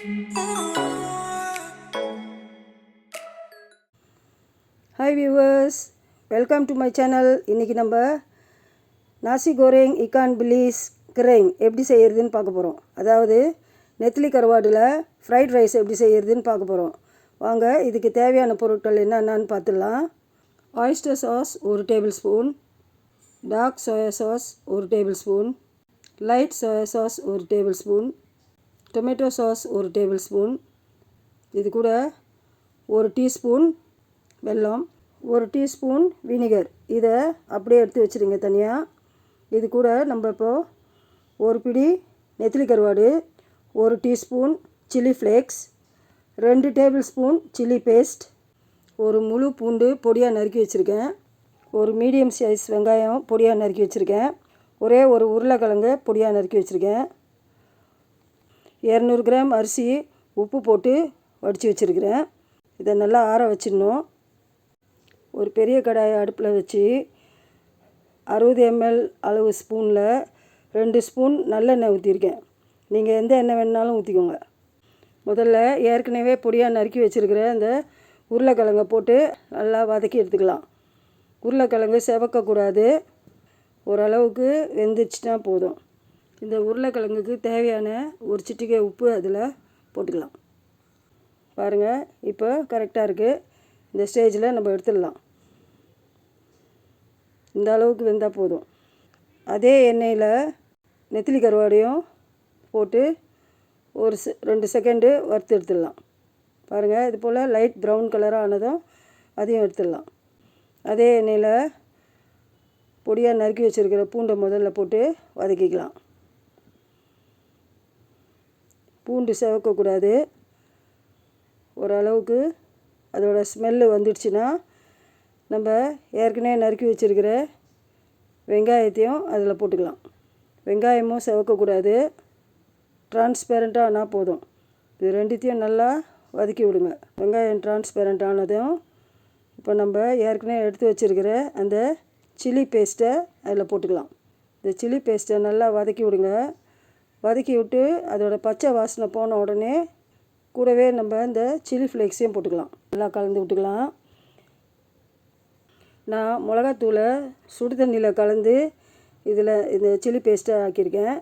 Hi viewers welcome to my channel இன்றைக்கி நம்ம நாசி goreng icon believes கிரேங் எப்படி செய்கிறதுன்னு பார்க்க போகிறோம் அதாவது நெத்திலி கருவாடில் ஃப்ரைட் ரைஸ் எப்படி செய்கிறதுன்னு பார்க்க போகிறோம் வாங்க இதுக்கு தேவையான பொருட்கள் என்னென்னு பார்த்துடலாம். ஆயிஸ்டர் சாஸ் ஒரு tablespoon dark soya sauce ஒரு tablespoon light soya sauce ஒரு டேபிள் ஸ்பூன் டொமேட்டோ சாஸ் ஒரு டேபிள் ஸ்பூன் இது கூட ஒரு டீஸ்பூன் வெல்லம் ஒரு டீஸ்பூன் வினிகர் இதை அப்படியே எடுத்து வச்சுருங்க தனியாக இது கூட நம்ம இப்போது ஒரு பிடி நெத்திலி கருவாடு ஒரு டீஸ்பூன் சில்லி ஃப்ளேக்ஸ் ரெண்டு டேபிள் ஸ்பூன் சில்லி பேஸ்ட் ஒரு முழு பூண்டு பொடியாக நறுக்கி வச்சுருக்கேன். ஒரு மீடியம் சைஸ் வெங்காயம் பொடியாக நறுக்கி வச்சுருக்கேன். ஒரே ஒரு உருளைக்கிழங்கு பொடியாக நறுக்கி வச்சுருக்கேன். இரநூறு கிராம் அரிசி உப்பு போட்டு வடித்து வச்சுருக்கிறேன். இதை நல்லா ஆற வச்சிடணும். ஒரு பெரிய கடாயை அடுப்பில் வச்சு அறுபது எம்எல் அளவு ஸ்பூனில் ரெண்டு ஸ்பூன் நல்லெண்ணெய் ஊற்றிருக்கேன் நீங்கள் எந்த எண்ணெய் வேணுனாலும் ஊற்றிக்கோங்க முதல்ல ஏற்கனவே பொடியாக நறுக்கி வச்சுருக்கிற அந்த உருளைக்கிழங்கை போட்டு நல்லா வதக்கி எடுத்துக்கலாம். உருளைக்கிழங்கு செவக்கக்கூடாது. ஓரளவுக்கு வெந்துச்சுன்னா போதும். இந்த உருளைக்கிழங்குக்கு தேவையான ஒரு சிட்டிகை உப்பு அதில் போட்டுக்கலாம். பாருங்கள் இப்போ கரெக்டாக இருக்குது இந்த ஸ்டேஜில் நம்ம எடுத்துடலாம். இந்த அளவுக்கு வெந்தால் போதும். அதே எண்ணெயில் நெத்திலி கருவாடையும் போட்டு ஒரு ரெண்டு செகண்டு வறுத்து எடுத்துடலாம். பாருங்கள் இது போல் லைட் ப்ரௌன் கலராக ஆனதும் அதையும் எடுத்துடலாம். அதே எண்ணெயில் பொடியாக நறுக்கி வச்சுருக்கிற பூண்டை முதல்ல போட்டு வதக்கிக்கலாம். பூண்டு செவக்கக்கூடாது. ஓரளவுக்கு அதோடய ஸ்மெல்லு வந்துடுச்சுன்னா நம்ம ஏற்கனவே நறுக்கி வச்சுருக்கிற வெங்காயத்தையும் அதில் போட்டுக்கலாம். வெங்காயமும் செவக்கக்கூடாது. டிரான்ஸ்பேரண்ட்டாக ஆனால் போதும். இது ரெண்டுத்தையும் நல்லா வதக்கி விடுங்க. வெங்காயம் டிரான்ஸ்பேரண்ட் ஆனதும் இப்போ நம்ம ஏற்கனவே எடுத்து வச்சுருக்கிற அந்த சில்லி பேஸ்ட்டை அதில் போட்டுக்கலாம். இந்த சில்லி பேஸ்ட்டை நல்லா வதக்கி விடுங்க. வதக்கி விட்டு அதோடய பச்சை வாசனை போன உடனே கூடவே நம்ம இந்த சில்லி ஃப்ளேக்ஸையும் போட்டுக்கலாம். நல்லா கலந்து விட்டுக்கலாம். நான் மிளகாத்தூளை சுடு தண்ணியில் கலந்து இதில் இந்த சில்லி பேஸ்ட்டை ஆக்கியிருக்கேன்.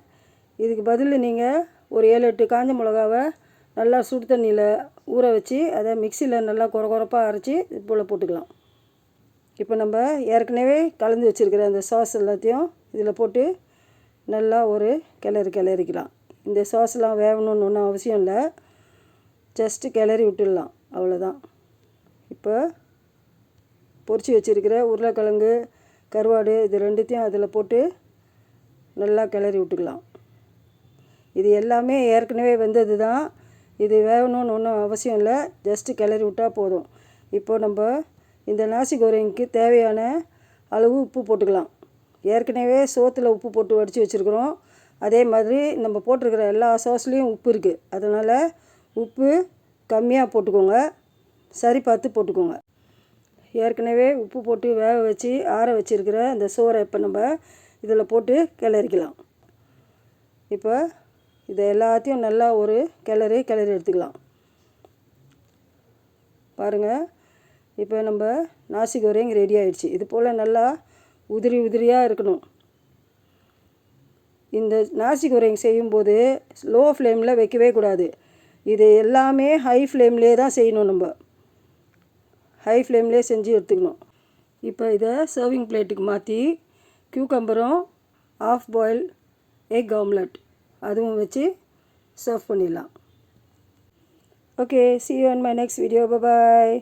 இதுக்கு பதில் நீங்கள் ஒரு ஏழு எட்டு காஞ்ச மிளகாவை நல்லா சுடு தண்ணியில் ஊற வச்சு அதை மிக்சியில் நல்லா குறை குறைப்பாக அரைச்சி இது போல் போட்டுக்கலாம். இப்போ நம்ம ஏற்கனவே கலந்து வச்சுருக்கிற அந்த சாஸ் எல்லாத்தையும் இதில் போட்டு நல்லா ஒரு கிளறி கிளறிக்கலாம். இந்த சாஸ்லாம் வேகணும்னு ஒன்றும் அவசியம் இல்லை. ஜஸ்ட்டு கிளறி விட்டுடலாம். அவ்வளோதான் இப்போ பொரிச்சு வச்சுருக்கிற உருளைக்கிழங்கு கருவாடு இது ரெண்டுத்தையும் அதில் போட்டு நல்லா கிளறி விட்டுக்கலாம். இது எல்லாமே ஏற்கனவே வெந்தது தான் இது வேகணும்னு ஒன்றும் அவசியம் இல்லை. ஜஸ்ட்டு கிளறி விட்டால் போதும். இப்போ நம்ம இந்த நாசி கோரிங்க்கு தேவையான அளவு உப்பு போட்டுக்கலாம். ஏற்கனவே சோத்தில் உப்பு போட்டு வடித்து வச்சுருக்குறோம். அதே மாதிரி நம்ம போட்டிருக்கிற எல்லா சாஸ்லேயும் உப்பு இருக்குது அதனால் உப்பு கம்மியாக போட்டுக்கோங்க. சரி பார்த்து போட்டுக்கோங்க. ஏற்கனவே உப்பு போட்டு வேக வச்சு ஆற வச்சுருக்கிற அந்த சோறை இப்போ நம்ம இதில் போட்டு கிளறிக்கலாம். இப்போ இதை எல்லாத்தையும் நல்லா ஒரு கிளறி கிளறி எடுத்துக்கலாம். பாருங்கள் இப்போ நம்ம நாசி கோரிங் ரெடி ஆகிடுச்சு இது போல் நல்லா உதிரி உதிரியாக இருக்கணும். இந்த நாசி கோரிங் செய்யும்போது லோ ஃப்ளேமில் வைக்கவே கூடாது. இது எல்லாமே ஹை ஃப்ளேம்லேயே தான் செய்யணும் நம்ம. ஹை ஃப்ளேம்லேயே செஞ்சு எடுத்துக்கணும். இப்போ இதை சர்விங் பிளேட்டுக்கு மாற்றி கியூக்கம்பரும் ஆஃப் பாயில் எக் ஆம்லெட் அதுவும் வச்சு சர்வ் பண்ணிடலாம். Okay see you my next video bye